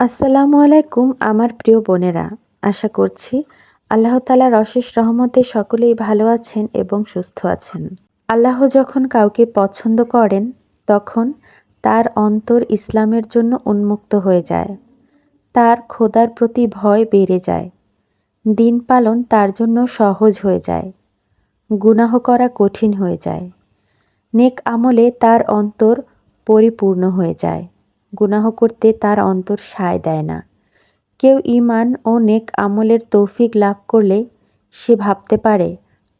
আসসালামু আলাইকুম, আমার প্রিয় বোনেরা। আশা করছি আল্লাহ তালার অশেষ রহমতে সকলেই ভালো আছেন এবং সুস্থ আছেন। আল্লাহ যখন কাউকে পছন্দ করেন, তখন তার অন্তর ইসলামের জন্য উন্মুক্ত হয়ে যায়। তার খোদার প্রতি ভয় বেড়ে যায়। দিন পালন তার জন্য সহজ হয়ে যায়। গুনাহ করা কঠিন হয়ে যায়। নেক আমলে তার অন্তর পরিপূর্ণ হয়ে যায়। গুনাহ করতে তার অন্তর সায় দেয় না। কেউ ইমান ও নেক আমলের তৌফিক লাভ করলে সে ভাবতে পারে,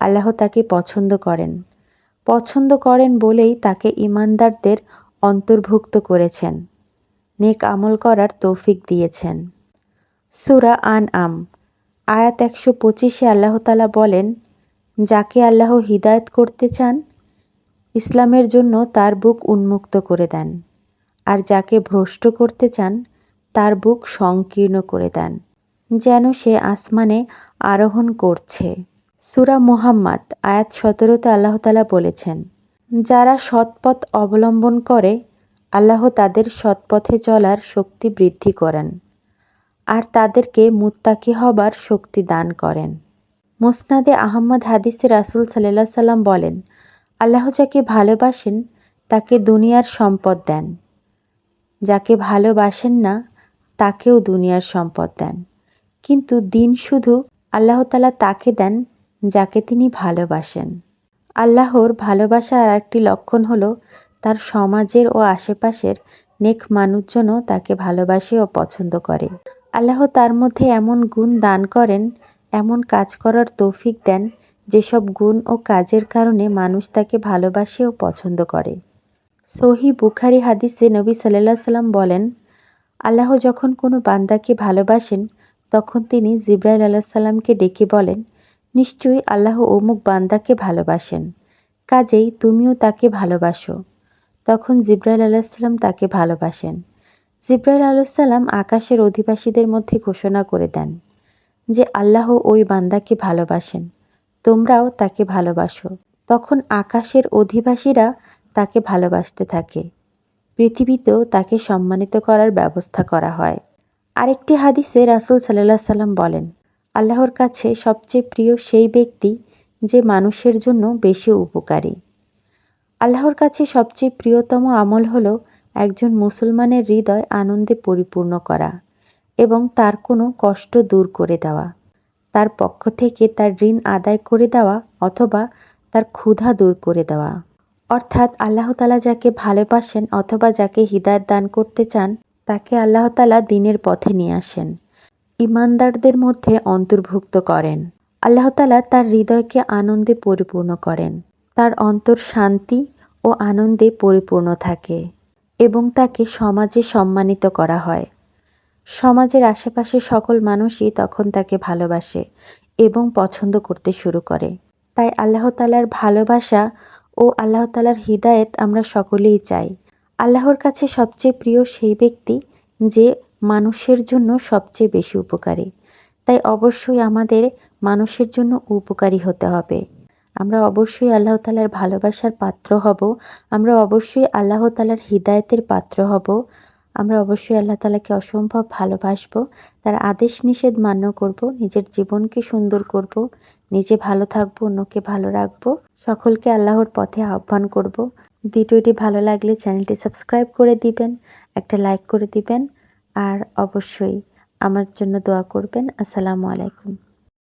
আল্লাহ তাকে পছন্দ করেন। পছন্দ করেন বলেই তাকে ইমানদারদের অন্তর্ভুক্ত করেছেন। নেক আমল করার তৌফিক দিয়েছেন। সুরা আন আম আয়াত একশো পঁচিশে আল্লাহ তালা বলেন, যাকে আল্লাহ হিদায়ত করতে চান, ইসলামের জন্য তার বুক উন্মুক্ত করে দেন। আর যাকে ভ্রষ্ট করতে চান, তার বুক সংকীর্ণ করে দেন, যেন সে আসমানে আরোহণ করছে। সুরা মুহাম্মদ, আয়াত সতেরোতে আল্লাহতালা বলেছেন, যারা সৎপথ অবলম্বন করে, আল্লাহ তাদের সৎপথে চলার শক্তি বৃদ্ধি করেন, আর তাদেরকে মুত্তাকি হবার শক্তি দান করেন। মোসনাদে আহম্মদ হাদিসে রাসুল সাল্লাহ সাল্লাম বলেন, আল্লাহ যাকে ভালোবাসেন, তাকে দুনিয়ার সম্পদ দেন। যাকে ভালোবাসেন না, তাকেও দুনিয়ার সম্পদ দেন। কিন্তু দিন শুধু আল্লাহ তালা তাকে দেন যাকে তিনি ভালোবাসেন। আল্লাহর ভালোবাসা আর একটি লক্ষণ হলো তার সমাজের ও আশেপাশের নেক মানুষজনও তাকে ভালোবাসে ও পছন্দ করে। আল্লাহ তার মধ্যে এমন গুণ দান করেন, এমন কাজ করার তৌফিক দেন, যেসব গুণ ও কাজের কারণে মানুষ তাকে ভালোবাসে ও পছন্দ করে। সহি বুখারি হাদিসে নবী সাল্লাহ সাল্লাম বলেন, আল্লাহ যখন কোনো বান্দাকে ভালোবাসেন, তখন তিনি জিব্রাইল আল্লাহ সাল্লামকে ডেকে বলেন, নিশ্চয়ই আল্লাহ অমুক বান্দাকে ভালোবাসেন, কাজেই তুমিও তাকে ভালোবাসো। তখন জিব্রাইল আলাহিসাল্লাম তাকে ভালোবাসেন। জিব্রাইল আলাহিসাল্লাম আকাশের অধিবাসীদের মধ্যে ঘোষণা করে দেন যে আল্লাহ ওই বান্দাকে ভালোবাসেন, তোমরাও তাকে ভালোবাসো। তখন আকাশের অধিবাসীরা তাকে ভালোবাসতে থাকে। পৃথিবীতেও তাকে সম্মানিত করার ব্যবস্থা করা হয়। আরেকটি হাদিসে রাসুল সাল্লাহ সাল্লাম বলেন, আল্লাহর কাছে সবচেয়ে প্রিয় সেই ব্যক্তি যে মানুষের জন্য বেশি উপকারী। আল্লাহর কাছে সবচেয়ে প্রিয়তম আমল হলো একজন মুসলমানের হৃদয় আনন্দে পরিপূর্ণ করা এবং তার কোনো কষ্ট দূর করে দেওয়া। তার পক্ষ থেকে তার ঋণ আদায় করে দেওয়া অথবা তার ক্ষুধা দূর করে দেওয়া। অর্থাৎ আল্লাহ তালা যাকে ভালোবাসেন অথবা যাকে হৃদায়ত দান করতে চান, তাকে আল্লাহ তালা দিনের পথে নিয়ে আসেন, ইমানদারদের মধ্যে অন্তর্ভুক্ত করেন। আল্লাহ তালা তার হৃদয়কে আনন্দে পরিপূর্ণ করেন, তার অন্তর শান্তি ও আনন্দে পরিপূর্ণ থাকে এবং তাকে সমাজে সম্মানিত করা হয়। সমাজের আশেপাশে সকল মানুষই তখন তাকে ভালোবাসে এবং পছন্দ করতে শুরু করে। তাই আল্লাহ তালার ভালোবাসা ও আল্লাহ তালার হৃদায়ত আমরা সকলেই চাই। আল্লাহর কাছে সবচেয়ে প্রিয় সেই ব্যক্তি যে মানুষের জন্য সবচেয়ে বেশি উপকারী। তাই অবশ্যই আমাদের মানুষের জন্য উপকারী হতে হবে। আমরা অবশ্যই আল্লাহ তালার ভালোবাসার পাত্র হব। আমরা অবশ্যই আল্লাহ তালার হৃদায়তের পাত্র হব। আমরা অবশ্যই আল্লাহ তালাকে অসম্ভব ভালোবাসব। তার আদেশ নিষেধ মান্য করব, নিজের জীবনকে সুন্দর করব, নিজে ভালো থাকব, অন্যকে ভালো রাখব, সকলকে আল্লাহর পথে আহ্বান করব। ভিডিওটি ভালো লাগলে চ্যানেলটি সাবস্ক্রাইব করে দিবেন, একটা লাইক করে দিবেন, আর অবশ্যই আমার জন্য দোয়া করবেন। আসসালামু আলাইকুম।